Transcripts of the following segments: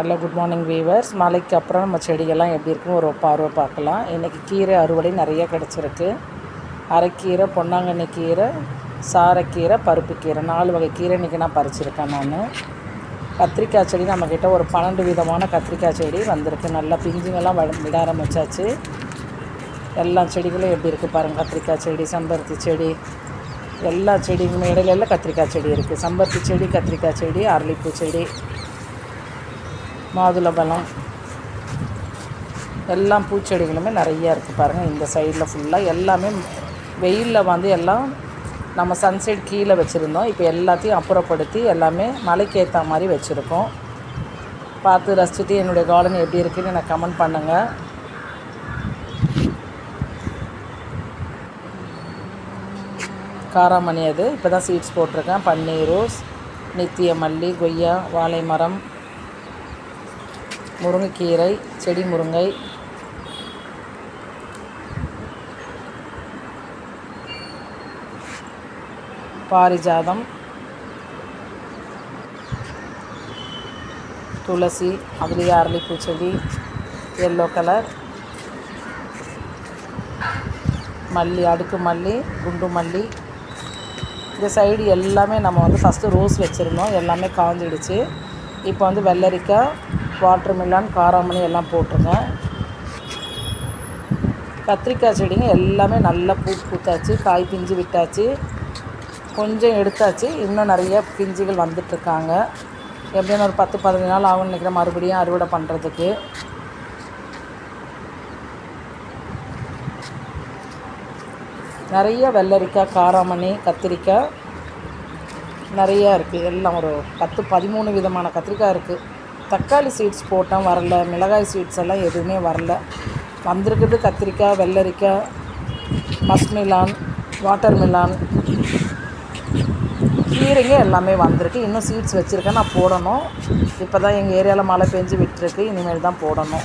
Hello good morning viewers மழைக்கு அப்புறம் நம்ம செடிகள்லாம் எப்படி இருக்குன்னு ஒரு பார்வை பார்க்கலாம். இன்றைக்கி கீரை அறுவடை நிறைய கிடச்சிருக்கு. அரைக்கீரை பொன்னாங்கண்ணி கீரை சாரக்கீரை பருப்பு கீரை. நாலு வகை கீரை இன்றைக்கி நான் பறிச்சிருக்கேன் நான். கத்திரிக்காய் செடி நம்மக்கிட்ட ஒரு பன்னெண்டு விதமான கத்திரிக்காய் செடி வந்திருக்கு. நல்லா பிஞ்சுங்கெல்லாம் வ விட ஆரம்பிச்சாச்சு. எல்லா செடிகளும் எப்படி இருக்குது பாருங்கள் கத்திரிக்காய் செடி செம்பருத்தி செடி எல்லா செடிக்குமே இடையில எல்லாம் கத்திரிக்காய் செடி இருக்குது செம்பருத்தி செடி கத்திரிக்காய் செடி அரளிப்பூ செடி மாதுளம்பழம். எல்லாம் பூச்செடிகளுமே நிறையா இருக்குது பாருங்கள் இந்த சைடில் ஃபுல்லாக எல்லாமே வெயிலில் வந்து எல்லாம் நம்ம சன்செட் கீழே வச்சுருந்தோம். இப்போ எல்லாத்தையும் அப்புறப்படுத்தி எல்லாமே மலைக்கு ஏற்ற மாதிரி வச்சுருக்கோம். பார்த்து ரசிச்சுட்டு என்னுடைய கார்டன் எப்படி இருக்குன்னு எனக்கு கமெண்ட் பண்ணுங்கள் காராமணி அது. இப்போ தான் சீட்ஸ் போட்டிருக்கேன். பன்னீர் ரோஸ் நித்திய மல்லி கொய்யா வாழை மரம் முருங்கைக்கீரை செடி முருங்கை. பாரிஜாதம். துளசி அதுலேயே அரளிப்பூ செடி எல்லோ கலர் மல்லி அடுக்கு மல்லி குண்டு மல்லி. இந்த சைடு எல்லாமே நம்ம வந்து ஃபஸ்ட்டு ரோஸ் வச்சுருந்தோம். எல்லாமே காஞ்சிடுச்சு. இப்போ வந்து வெள்ளரிக்காய் வாட்டர்மெலான் காராமணி எல்லாம் போட்டிருக்கேன் கத்திரிக்காய் செடிங்க எல்லாமே நல்லா பூ பூத்தாச்சு காய் பிஞ்சு விட்டாச்சு. கொஞ்சம் எடுத்தாச்சு இன்னும் நிறைய பிஞ்சுகள் வந்துட்டுருக்காங்க எப்படின்னு ஒரு பத்து பதினஞ்சு நாள் ஆகும்னு நினைக்கிறேன் மறுபடியும் அறுவடை பண்ணுறதுக்கு நிறைய வெள்ளரிக்காய் காராமணி கத்திரிக்காய் நிறையா இருக்குது எல்லாம் ஒரு பத்து பதிமூணு விதமான கத்திரிக்காய் இருக்குது தக்காளி சீட்ஸ் போட்டேன் வரல மிளகாய் சீட்ஸ் எல்லாம் எதுவுமே வரல. வந்திருக்குது கத்திரிக்காய் வெள்ளரிக்காய் மஸ்மிலான் வாட்டர் மிலான் கீரைங்க எல்லாமே வந்திருக்கு. இன்னும் சீட்ஸ் வச்சுருக்கேன் நான் போடணும். இப்போ தான் எங்கள் ஏரியாவில் மழை பெஞ்சு விட்டுருக்கு இனிமேல் தான் போடணும்.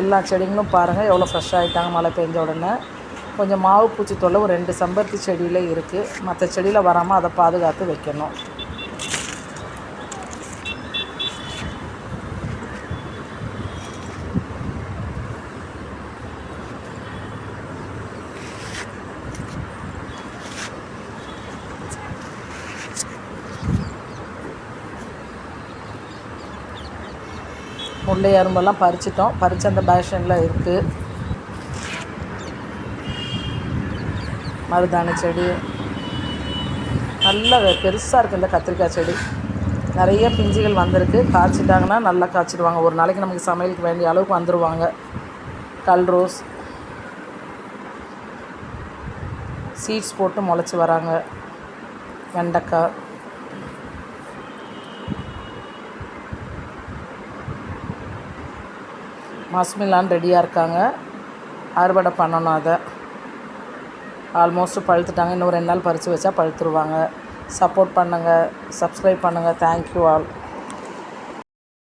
எல்லா செடிங்களும் பாருங்கள் எவ்வளோ ஃப்ரெஷ் ஆகிட்டாங்க மழை பெஞ்ச உடனே. கொஞ்சம் மாவு பூச்சி தொல்லை ஒரு ரெண்டு செம்பருத்தி செடியில் இருக்குது மற்ற செடியில் வராமல் அதை பாதுகாத்து வைக்கணும். முல்லை அரும்பெல்லாம் பறிச்சிட்டோம். பறித்து அந்த பேஷனில் இருக்குது மருதாணி செடி. நல்ல பெருசாக இருக்குது இந்த கத்திரிக்காய் செடி. நிறைய பிஞ்சுகள் வந்திருக்கு. காய்ச்சிட்டாங்கன்னா நல்லா காய்ச்சிடுவாங்க. ஒரு நாளைக்கு நமக்கு சமையலுக்கு வேண்டிய அளவுக்கு வந்துடுவாங்க கல் ரோஸ். சீட்ஸ் போட்டு முளைச்சி வராங்க. வெண்டைக்காய். மஸ்மிலான் ரெடியாக இருக்காங்க. அறுவடை பண்ணணும் அதை. ஆல்மோஸ்ட் பழுத்துட்டாங்க. இன்னும் ரெண்டு நாள் பறித்து வச்சா பழுத்துருவாங்க. சப்போர்ட் பண்ணுங்கள் சப்ஸ்கிரைப் பண்ணுங்கள் தேங்க்யூ ஆல்